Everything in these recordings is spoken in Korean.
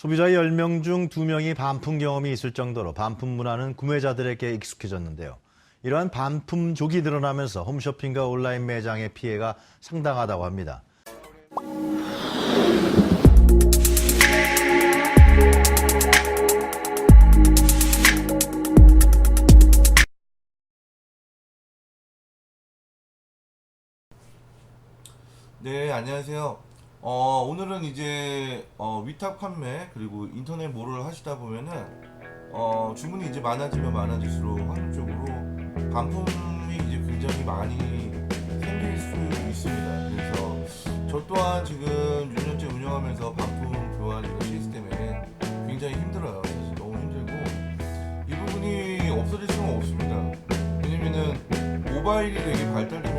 소비자 10명 중 2명이 반품 경험이 있을 정도로 반품 문화는 구매자들에게 익숙해졌는데요. 이러한 반품족이 늘어나면서 홈쇼핑과 온라인 매장의 피해가 상당하다고 합니다. 네, 안녕하세요. 어, 오늘은 이제 어, 위탁 판매 그리고 인터넷 모를 하시다 보면은 어, 주문이 이제 많아지면 많아질수록 확률적으로 반품이 이제 굉장히 많이 생길 수 있습니다. 그래서 저 또한 지금 6년째 운영하면서 반품 교환 시스템에 굉장히 힘들어요. 사실 너무 힘들고 이 부분이 없어질 수는 없습니다. 왜냐면은 모바일이 되게 발달됨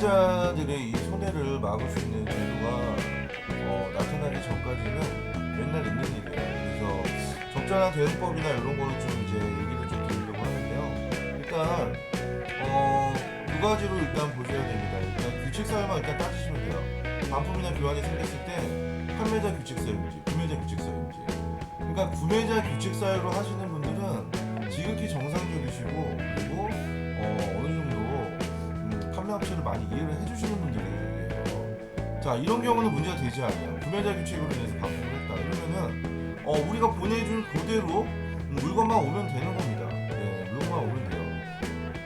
판매자들의 이 손해를 막을 수 있는 제도가 어, 나타나기 전까지는 맨날 있는 일이에요. 그래서 적절한 대응법이나 이런 거를 좀 이제 얘기를 좀 드리려고 하는데요. 일단 어, 두 가지로 일단 보셔야 됩니다. 일단 규칙 사유만 일단 따지시면 돼요. 반품이나 교환이 생겼을 때 판매자 규칙 사유인지 구매자 규칙 사유인지. 그러니까 구매자 규칙 사유로 하시는 분들은 지극히 정상적이시고 그리고 어, 업체를 많이 이해를 해주시는 분들이에요. 자 이런 경우는 문제가 되지 않아요. 구매자 규칙으로 인해서 반품을 했다. 이러면은 어, 우리가 보내준 그대로 물건만 오면 되는 겁니다. 네, 물건만 오면 돼요.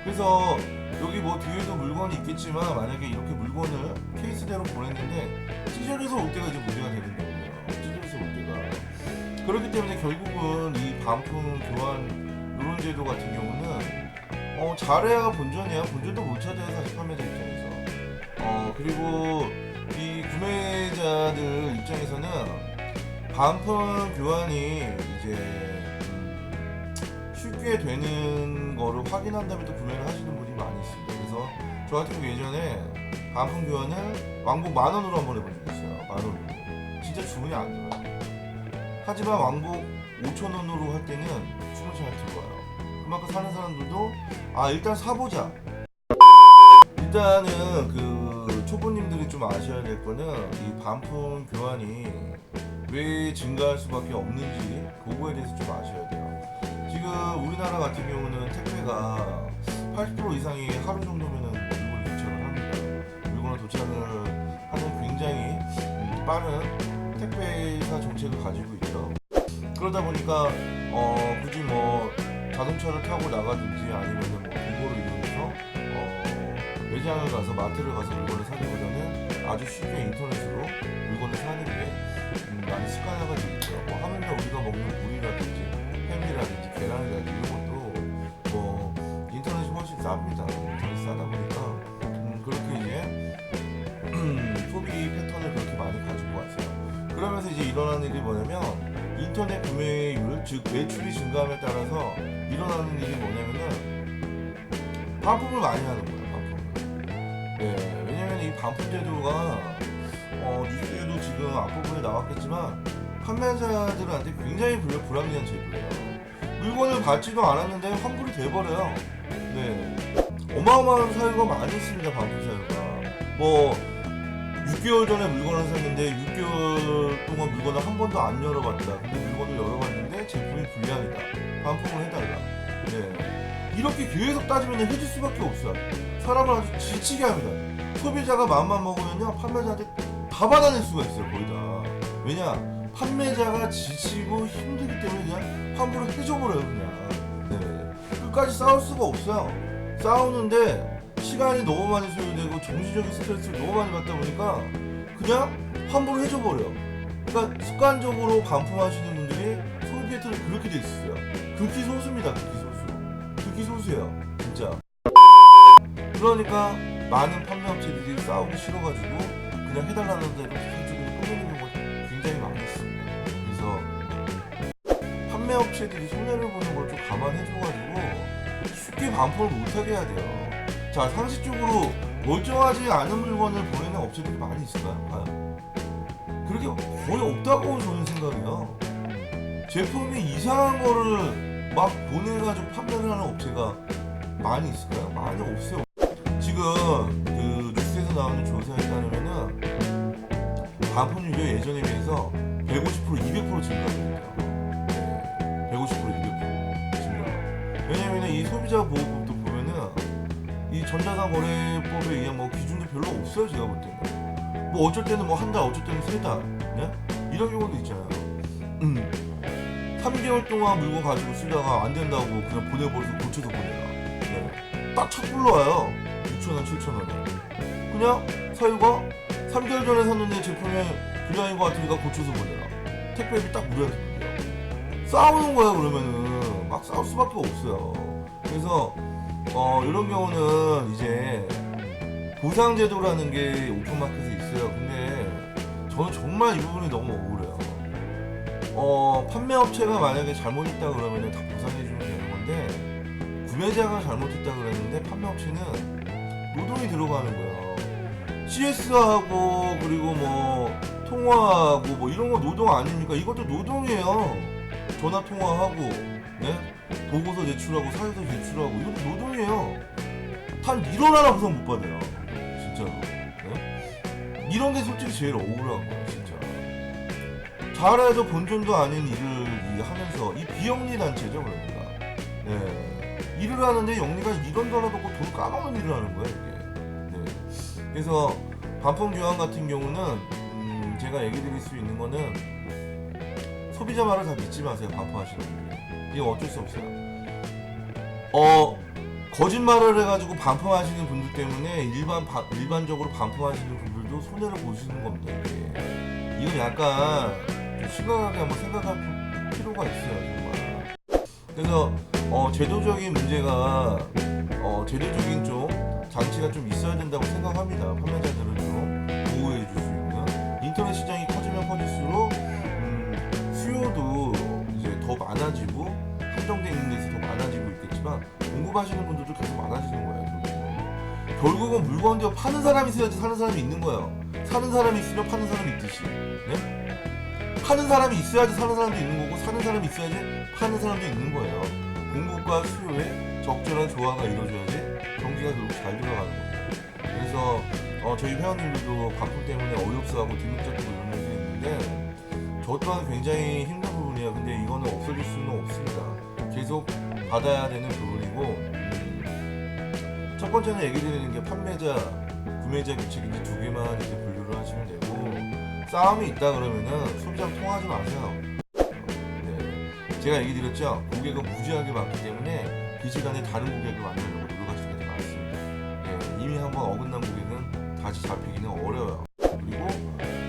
그래서 여기 뭐 뒤에도 물건이 있겠지만 만약에 이렇게 물건을 케이스대로 보냈는데 찢어져서 올 때가 이제 문제가 되는 거예요. 찢어져서 올 때가. 그렇기 때문에 결국은 이 반품 교환 이런 제도 같은 경우는 어, 잘해야 본전이야. 본전도 못 찾아요 사실 판매자 입장에서. 어 그리고 이 구매자들 입장에서는 반품 교환이 이제 음, 쉽게 되는 거를 확인한 다음에 또 구매를 하시는 분이 많이 있습니다. 그래서 저 같은 경우 예전에 반품 교환을 왕복 만 원으로 한 번 해본 적이 있어요. 만 원으로. 진짜 주문이 안 들어요. 하지만 왕복 5천 원으로 할 때는 주문이 잘 들어와요. 그만큼 사는 사람들도 아 일단 사보자. 일단은 그 초보님들이 좀 아셔야 될 거는 이 반품 교환이 왜 증가할 수밖에 없는지 그거에 대해서 좀 아셔야 돼요. 지금 우리나라 같은 경우는 택배가 80% 이상이 하루 정도면은 물건이 도착을 합니다. 물건을 도착을 하는 굉장히 음, 빠른 택배사 정책을 가지고 있죠. 그러다 보니까 어, 굳이 뭐 자동차를 타고 나가든지 아니면은 뭐 도보를 이용해서 어, 매장을 가서 마트를 가서 물건을 사기보다는 아주 쉽게 인터넷으로 물건을 사는 게 음, 많이 습관화가 되어 있죠. 뭐 하물며 우리가 먹는 물이라든지 햄이라든지 계란이라든지 이런 것도 뭐 인터넷이 훨씬 쌉니다. 인터넷 싸다 보니까 음, 그렇게 이제 소비 패턴을 그렇게 많이 가지고 왔어요. 그러면서 이제 일어나는 일이 뭐냐면 인터넷 구매율 즉 매출이 증가함에 따라서 일어나는 일이 뭐냐면은 반품을 많이 하는 거예요. 반품을. 네, 왜냐면 이 반품 제도가 어, 뉴스에도 지금 앞부분에 나왔겠지만 판매자들한테 굉장히 불, 불합리한 제도예요. 물건을 받지도 않았는데 환불이 돼버려요. 네. 어마어마한 사유가 많이 있습니다, 반품 사유가. 뭐, 6개월 전에 물건을 샀는데 6개월 동안 물건을 한 번도 안 열어봤다. 제품이 불량이다. 반품을 해달라. 네. 이렇게 계속 따지면 해줄 수밖에 없어요. 사람을 아주 지치게 합니다. 소비자가 마음만 먹으면요, 판매자한테 다 받아낼 수가 있어요, 거의 다. 왜냐? 판매자가 지치고 힘들기 때문에 그냥 환불을 해줘버려요, 그냥. 네. 끝까지 싸울 수가 없어요. 싸우는데 시간이 너무 많이 소요되고 정신적인 스트레스를 너무 많이 받다 보니까 그냥 환불을 해줘버려. 그러니까 습관적으로 반품하시는 분들이 패턴이 그렇게 돼 있어요. 극히 소수입니다, 극히 소수. 극히 소수예요, 진짜. 그러니까 많은 판매업체들이 싸우기 싫어가지고 그냥 해달라는 대로 기술적으로 끝내는 경우가 굉장히 있습니다. 그래서 판매업체들이 손해를 보는 걸 좀 감안해줘가지고 쉽게 반품을 못하게 해야 돼요. 자 상식적으로 멀쩡하지 않은 물건을 보내는 업체들이 많이 있을까요? 과연? 그렇게 거의 없다고 저는 생각해요. 제품이 이상한 거를 막 보내가지고 판매를 하는 업체가 많이 있을까요? 많이 없어요. 지금 그 뉴스에서 나오는 조사에 따르면은 반품 유료 예전에 비해서 150% 200% 증가했대요. 네, 150% 200% 증가. 왜냐면은 이 소비자 보호법도 보면은 이 전자상 거래법에 의한 뭐 기준도 별로 없어요 제가 볼 때는. 뭐 어쩔 때는 뭐 한 달, 어쩔 때는 세 달, 네? 이런 경우도 있잖아요. 음. 3개월 동안 물건 가지고 쓰다가 안 된다고 그냥 보내버려서 고쳐서 보내라. 네. 딱첫 불러 와요. 6,000원, 7,000원에. 그냥 사유가 3개월 전에 샀는데 제품이 불량인 것 같으니까 고쳐서 보내라. 택배비 딱 우리한테 보내요. 싸우는 거야, 그러면은. 막 싸울 수밖에 없어요. 그래서, 어, 이런 경우는 이제 보상제도라는 게 오픈마켓에 있어요. 근데 저는 정말 이 부분이 너무 억울해요. 어, 판매업체가 만약에 잘못했다 그러면 다 보상해주면 되는 건데, 구매자가 잘못했다 그랬는데 판매업체는 노동이 들어가는 거예요. CS하고 그리고 뭐 통화하고 뭐 이런 거 노동 아닙니까? 이것도 노동이에요. 전화 통화하고 네 보고서 제출하고 사유서 제출하고 이것도 노동이에요. 단 일어나라 보상 못 받아요. 진짜로. 네? 이런 게 솔직히 제일 억울한 거예요, 잘해도 본전도 아닌 일을 이 하면서 이 비영리 단체죠, 그러니까. 네. 일을 하는데 영리가 이런 거라도 돈 까먹는 일을 하는 거예요, 이게. 네. 그래서 반품 교환 같은 경우는 음, 제가 얘기 드릴 수 있는 거는 소비자 말을 다 믿지 마세요, 반품하시는 분들. 이거 어쩔 수 없어요. 어, 거짓말을 해가지고 반품하시는 분들 때문에 일반 바- 일반적으로 반품하시는 분들도 손해를 보시는 겁니다. 이게. 이건 약간 좀 심각하게 한번 생각할 필요가 있어요, 정말. 그래서 어, 제도적인 문제가 어, 제도적인 좀 장치가 좀 있어야 된다고 생각합니다. 판매자들을 좀 보호해 줄 수 있는 인터넷 시장이 커지면 커질수록 음, 수요도 이제 더 많아지고 한정된 있는 데서 더 많아지고 있겠지만 공급하시는 분들도 계속 많아지는 거예요. 결국은. 결국은 물건도 파는 사람이 있어야지 사는 사람이 있는 거예요. 사는 사람이 있으면 파는 사람이 있듯이. 네? 파는 사람이 있어야지 사는 사람도 있는 거고 사는 사람이 있어야지 파는 사람도 있는 거예요. 공급과 수요의 적절한 조화가 이루어져야지 경기가 결국 잘 돌아가는 겁니다. 그래서 어, 저희 회원님들도 반품 때문에 어이없어하고 잡고 이런 분들이 있는데 저 또한 굉장히 힘든 부분이에요. 근데 이거는 없어질 수는 없습니다. 계속 받아야 되는 부분이고 음, 첫 번째는 얘기 드리는 게 판매자, 구매자 규칙인지 두 개만 이렇게 분류를 하시면 되고 싸움이 있다 그러면은 소비자랑 통화하지 마세요. 네. 제가 얘기 드렸죠. 고객은 무지하게 많기 때문에 그 시간에 다른 고객을 만나려고 노력하시는 게 맞습니다. 네, 이미 한번 어긋난 고객은 다시 잡히기는 어려워요. 그리고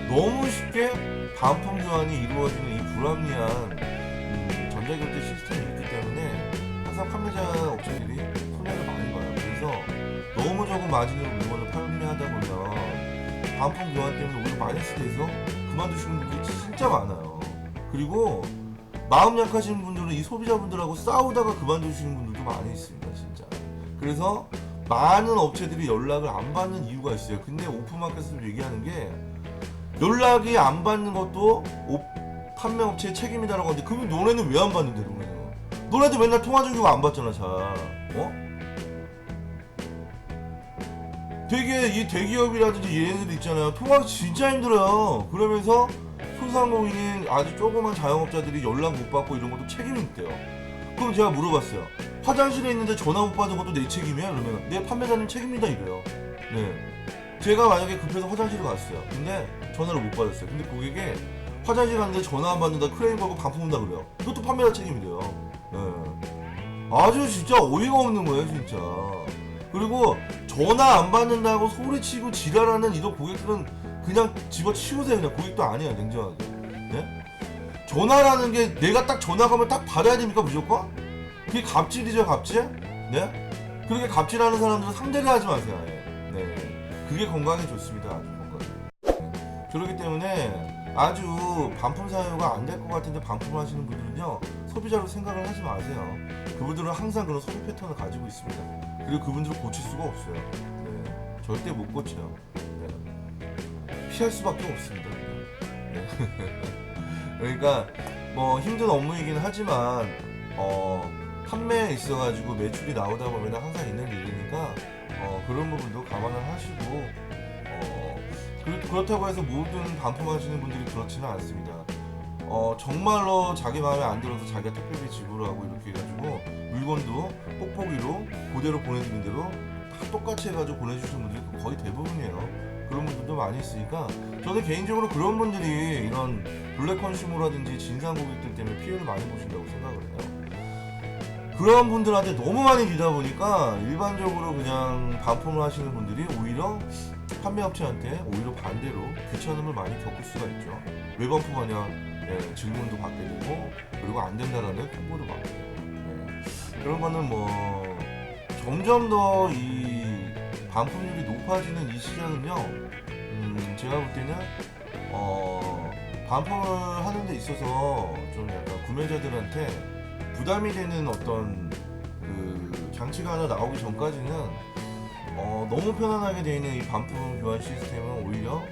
너무 쉽게 반품 교환이 이루어지는 이 불합리한 음, 전자결제 시스템이 있기 때문에 항상 판매자 업체들이 손해를 많이 봐요. 그래서 너무 적은 마진으로 물건을 판매하다 보면 반품 교환 때문에 오히려 마이너스 돼서 그만두시는 분들이 진짜 많아요. 그리고 마음 약하신 분들은 이 소비자분들하고 싸우다가 그만두시는 분들도 많이 있습니다, 진짜. 그래서 많은 업체들이 연락을 안 받는 이유가 있어요. 근데 오픈마켓에서 얘기하는 게 연락이 안 받는 것도 오- 판매 업체의 책임이다라고 하는데 그러면 너네는 왜 안 받는데 너네는? 너네도 맨날 통화 중이고 안 받잖아, 잘. 어? 되게 이 대기업이라든지 얘네들 있잖아요. 통화 진짜 힘들어요. 그러면서 소상공인인 아주 조그만 자영업자들이 연락 못 받고 이런 것도 책임이 있대요. 그럼 제가 물어봤어요. 화장실에 있는데 전화 못 받은 것도 내 책임이야? 그러면 내 판매자님 책임이다 이래요. 네. 제가 만약에 급해서 화장실을 갔어요. 근데 전화를 못 받았어요. 근데 고객이 화장실 갔는데 전화 안 받는다 크레임 걸고 반품 온다 그래요. 이것도 판매자 책임이래요. 네. 아주 진짜 어이가 없는 거예요, 진짜. 그리고 전화 안 받는다고 소리치고 지랄하는 이런 고객들은 그냥 집어치우세요. 그냥 고객도 아니야, 냉정하게. 네? 전화라는 게 내가 딱 전화 가면 딱 받아야 됩니까, 무조건? 그게 갑질이죠, 갑질? 네? 그렇게 갑질하는 사람들은 상대를 하지 마세요, 아예. 네. 그게 건강에 좋습니다, 아주 건강에. 네. 그렇기 때문에 아주 반품 사유가 안 될 것 같은데 반품을 하시는 분들은요, 소비자로 생각을 하지 마세요. 그분들은 항상 그런 소비 패턴을 가지고 있습니다. 그리고 그분들을 고칠 수가 없어요. 네. 절대 못 고쳐요. 네. 피할 수밖에 없습니다. 그냥. 그러니까 뭐 힘든 업무이긴 하지만 어 판매에 있어가지고 매출이 나오다 보면 항상 있는 일이니까 어 그런 부분도 감안을 하시고 어 그렇, 그렇다고 해서 모든 반품하시는 분들이 그렇지는 않습니다. 어 정말로 자기 마음에 안 들어서 자기가 택배비 지불하고 이렇게 해가지고 물건도 뽁뽁이로 그대로 보내드린 대로 다 똑같이 해가지고 보내주시는 분들이 거의 대부분이에요. 그런 분들도 많이 있으니까 저는 개인적으로 그런 분들이 이런 블랙 컨슈머라든지 진상 고객들 때문에 피해를 많이 보신다고 생각을 해요. 그런 분들한테 너무 많이 기다 보니까 일반적으로 그냥 반품을 하시는 분들이 오히려 판매업체한테 오히려 반대로 귀찮음을 많이 겪을 수가 있죠. 왜 반품하냐? 예, 질문도 받게 되고 그리고 안 된다라는 통보도 받게 되고 예. 그런 거는 뭐 점점 더 이 반품률이 높아지는 이 시장은요. 음, 제가 볼 때는 어, 반품을 하는 데 있어서 좀 약간 구매자들한테 부담이 되는 어떤 그 장치가 하나 나오기 전까지는 어, 너무 편안하게 되어 있는 이 반품 교환 시스템은 오히려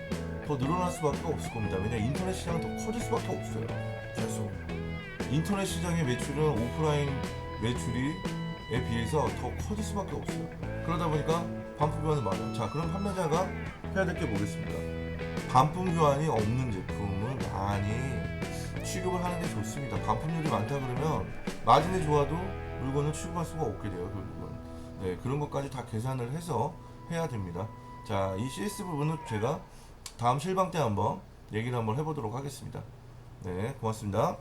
더 늘어날 수밖에 없을 겁니다. 왜냐 인터넷 시장은 더 커질 수밖에 없어요. 계속 인터넷 시장의 매출은 오프라인 매출이에 비해서 더 커질 수밖에 없어요. 그러다 보니까 반품 교환은 많아요. 자, 그럼 판매자가 해야 될 게 뭐겠습니까? 반품 교환이 없는 제품을 많이 취급을 하는 게 좋습니다. 반품률이 많다 그러면 마진이 좋아도 물건을 취급할 수가 없게 돼요, 결국은. 네, 그런 것까지 다 계산을 해서 해야 됩니다. 자, 이 CS 부분은 제가 다음 실방 때 한번 얘기를 한번 해보도록 하겠습니다. 네, 고맙습니다.